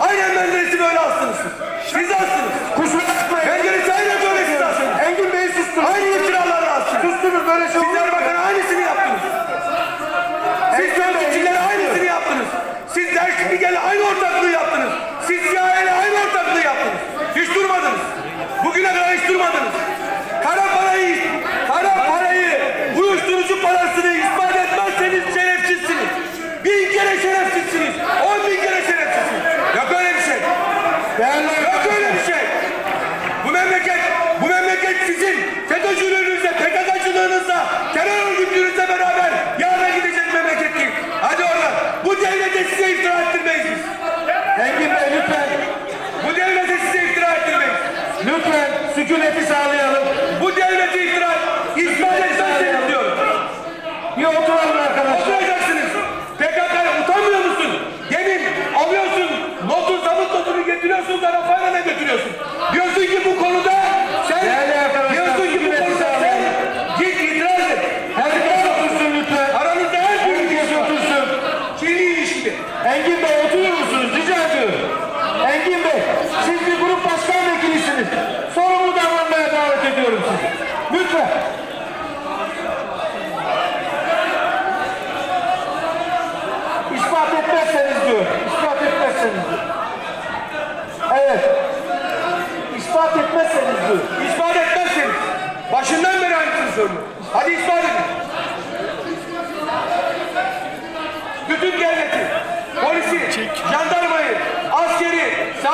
Aynen ben de resim öyle astınız. Siz astınız. Kusura bakmayın. Ben gelirse aynen böyle siz astınız. Engin Bey sustu. Aynı iftiralarla astınız. Sustunuz böyle şey Değerli Yok öyle bir şey. Bu memleket, bu memleket sizin FETÖ'cülüğünüzle, PKK'cılığınızla, terör örgütünüzle beraber yarına gidecek memlekettir. Hadi oradan. Bu devlete size iftira ettirmeyiz biz. Engin Bey lütfen. Bu devlete size iftira ettirmeyiz. Lütfen sükuneti sağlayalım. Bu devleti iftira, iftira etmezseniz diyorum. Bir oturalım arkadaşlar. Oturacaksınız. Getiriyorsun, tarafayla ne götürüyorsun? Diyorsun ki bu konuda sen, diyorsun ki bu konuda sen git itiraz et. Herkes otursun lütfen. Aranızda her türlü Herkes otursun. kirli ilişki. Engin Bey oturur musunuz? Rica ediyorum. Engin Bey, siz bir grup başkan vekilisiniz. Sorumlu davranmaya davet ediyorum sizi. Lütfen. İspat etmezseniz diyor. İspat etmezseniz diyor. Evet. İspat etmezseniz diyor. İspat etmezseniz. Başından beri aynısını söylüyorum. Hadi ispat edin. Bütün devleti, polisi, jandarmayı,